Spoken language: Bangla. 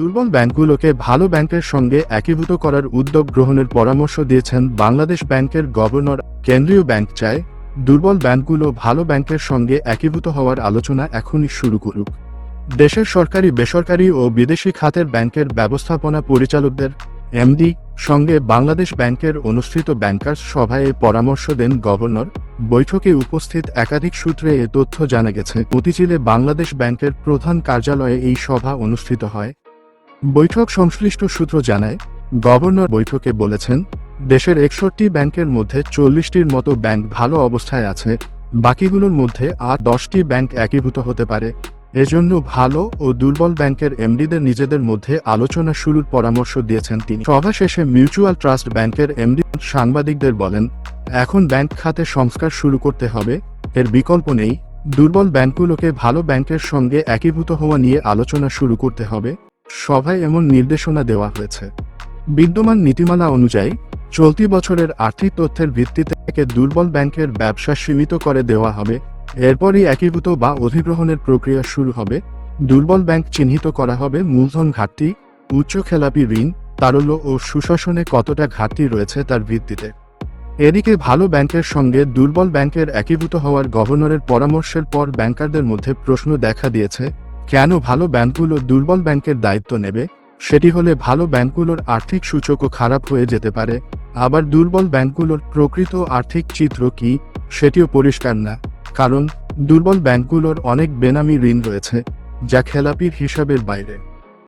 দুর্বল ব্যাংকগুলোকে ভালো ব্যাংকের সঙ্গে একীভূত করার উদ্যোগ গ্রহণের পরামর্শ দিয়েছেন বাংলাদেশ ব্যাংকের গভর্নর কেন্দ্রীয় ব্যাংক চায় দুর্বল ব্যাংকগুলো ভালো ব্যাংকের সঙ্গে একীভূত হওয়ার আলোচনা এখনই শুরু করুক। দেশের সরকারি, বেসরকারি ও বিদেশি খাতের ব্যাংকের ব্যবস্থাপনা পরিচালকদের এমডি সঙ্গে বাংলাদেশ ব্যাংকের অনুষ্ঠিত ব্যাংকার্স সভায় পরামর্শ দেন গভর্নর। বৈঠকে উপস্থিত একাধিক সূত্রে এ তথ্য জানা গেছে। মতিঝিলে বাংলাদেশ ব্যাংকের প্রধান কার্যালয়ে এই সভা অনুষ্ঠিত হয়। বৈঠক সংশ্লিষ্ট সূত্র জানায়, গভর্নর বৈঠকে বলেছেন, দেশের একষট্টি ব্যাংকের মধ্যে চল্লিশটির মতো ব্যাংক ভালো অবস্থায় আছে, বাকিগুলোর মধ্যে আর দশটি ব্যাংক একীভূত হতে পারে। এজন্য ভালো ও দুর্বল ব্যাংকের এমডিদের নিজেদের মধ্যে আলোচনা শুরুর পরামর্শ দিয়েছেন তিনি। সভা শেষে মিউচুয়াল ট্রাস্ট ব্যাংকের এমডি সাংবাদিকদের বলেন, এখন ব্যাংক খাতে সংস্কার শুরু করতে হবে, এর বিকল্প নেই। দুর্বল ব্যাংকগুলোকে ভালো ব্যাংকের সঙ্গে একীভূত হওয়া নিয়ে আলোচনা শুরু করতে হবে। সভায় এমন নির্দেশনা দেওয়া হয়েছে। বিদ্যমান নীতিমালা অনুযায়ী, চলতি বছরের আর্থিক তথ্যের ভিত্তিতে থেকে দুর্বল ব্যাংকের ব্যবসা সীমিত করে দেওয়া হবে। এরপরই একীভূত বা অধিগ্রহণের প্রক্রিয়া শুরু হবে। দুর্বল ব্যাংক চিহ্নিত করা হবে মূলধন ঘাটতি, উচ্চ খেলাপি ঋণ, তারল্য ও সুশাসনে কতটা ঘাটতি রয়েছে তার ভিত্তিতে। এদিকে ভালো ব্যাংকের সঙ্গে দুর্বল ব্যাংকের একীভূত হওয়ার গভর্নরের পরামর্শের পর ব্যাংকারদের মধ্যে প্রশ্ন দেখা দিয়েছে কেন ভালো ব্যাংকগুলো দুর্বল ব্যাংকের দায়িত্ব নেবে? সেটি হলে ভালো ব্যাংকগুলোর আর্থিক সূচকও খারাপ হয়ে যেতে পারে। আবার দুর্বল ব্যাংকগুলোর প্রকৃত আর্থিক চিত্র কি? সেটিও পরিষ্কার না। কারণ, দুর্বল ব্যাংকগুলোর অনেক বেনামি ঋণ রয়েছে, যা খেলাপির হিসাবের বাইরে।